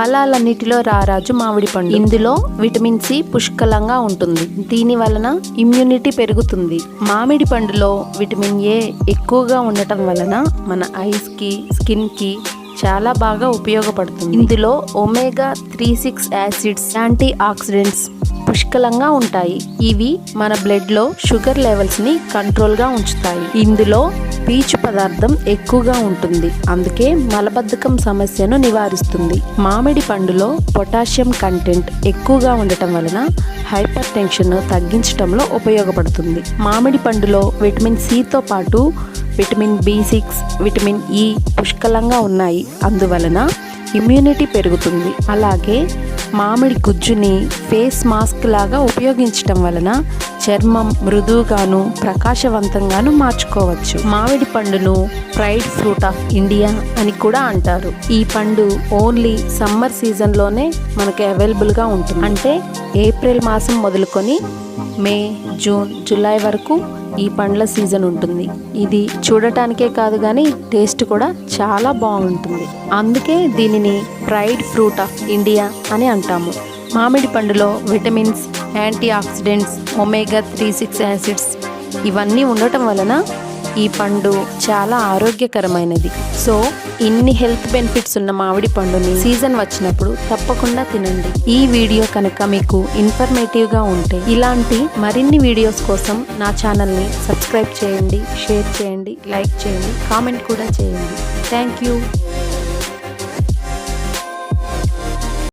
ఫలాలన్నిటిలో రారాజు మామిడి పండు. ఇందులో విటమిన్ సి పుష్కలంగా ఉంటుంది. దీని వలన ఇమ్యూనిటీ పెరుగుతుంది. మామిడి పండులో విటమిన్ ఏ ఎక్కువగా ఉండటం వలన మన ఐస్కి స్కిన్కి చాలా బాగా ఉపయోగపడుతుంది. ఇందులో omega three six acids antioxidants పుష్కలంగా ఉంటాయి. ఇవి మన బ్లడ్లో షుగర్ లెవెల్స్ని కంట్రోల్గా ఉంచుతాయి. ఇందులో పీచు పదార్థం ఎక్కువగా ఉంటుంది. అందుకే మలబద్ధకం సమస్యను నివారిస్తుంది. మామిడి పండులో పొటాషియం కంటెంట్ ఎక్కువగా ఉండటం వలన హైపర్ టెన్షన్ తగ్గించడంలో ఉపయోగపడుతుంది. మామిడి పండులో విటమిన్ సితో పాటు vitamin B six vitamin E పుష్కలంగా ఉన్నాయి. అందువలన ఇమ్యూనిటీ పెరుగుతుంది. అలాగే మామిడి గుజ్జుని ఫేస్ మాస్క్ లాగా ఉపయోగించటం వలన చర్మం మృదువుగాను ప్రకాశవంతంగాను మార్చుకోవచ్చు. మామిడి పండును ఫ్రైడ్ ఫ్రూట్ ఆఫ్ ఇండియా అని కూడా అంటారు. ఈ పండు ఓన్లీ సమ్మర్ సీజన్లోనే మనకి అవైలబుల్గా ఉంటుంది. అంటే ఏప్రిల్ మాసం మొదలుకొని మే జూన్ జూలై వరకు ఈ పండ్ల సీజన్ ఉంటుంది. ఇది చూడటానికే కాదు కానీ టేస్ట్ కూడా చాలా బాగుంటుంది. అందుకే దీనిని ఫ్రైడ్ ఫ్రూట్ ఆఫ్ ఇండియా అని అంటాము. మామిడి పండులో vitamins antioxidants omega three six acids ఇవన్నీ ఉండటం వలన ఈ పండు చాలా ఆరోగ్యకరమైనది. సో ఇన్ని హెల్త్ బెనిఫిట్స్ ఉన్న మామిడి పండుని సీజన్ వచ్చినప్పుడు తప్పకుండా తినండి. ఈ వీడియో కనుక మీకు ఇన్ఫర్మేటివ్గా ఉంటే ఇలాంటి మరిన్ని వీడియోస్ కోసం నా ఛానల్ని సబ్స్క్రైబ్ చేయండి షేర్ చేయండి లైక్ చేయండి కామెంట్ కూడా చేయండి. Thank you.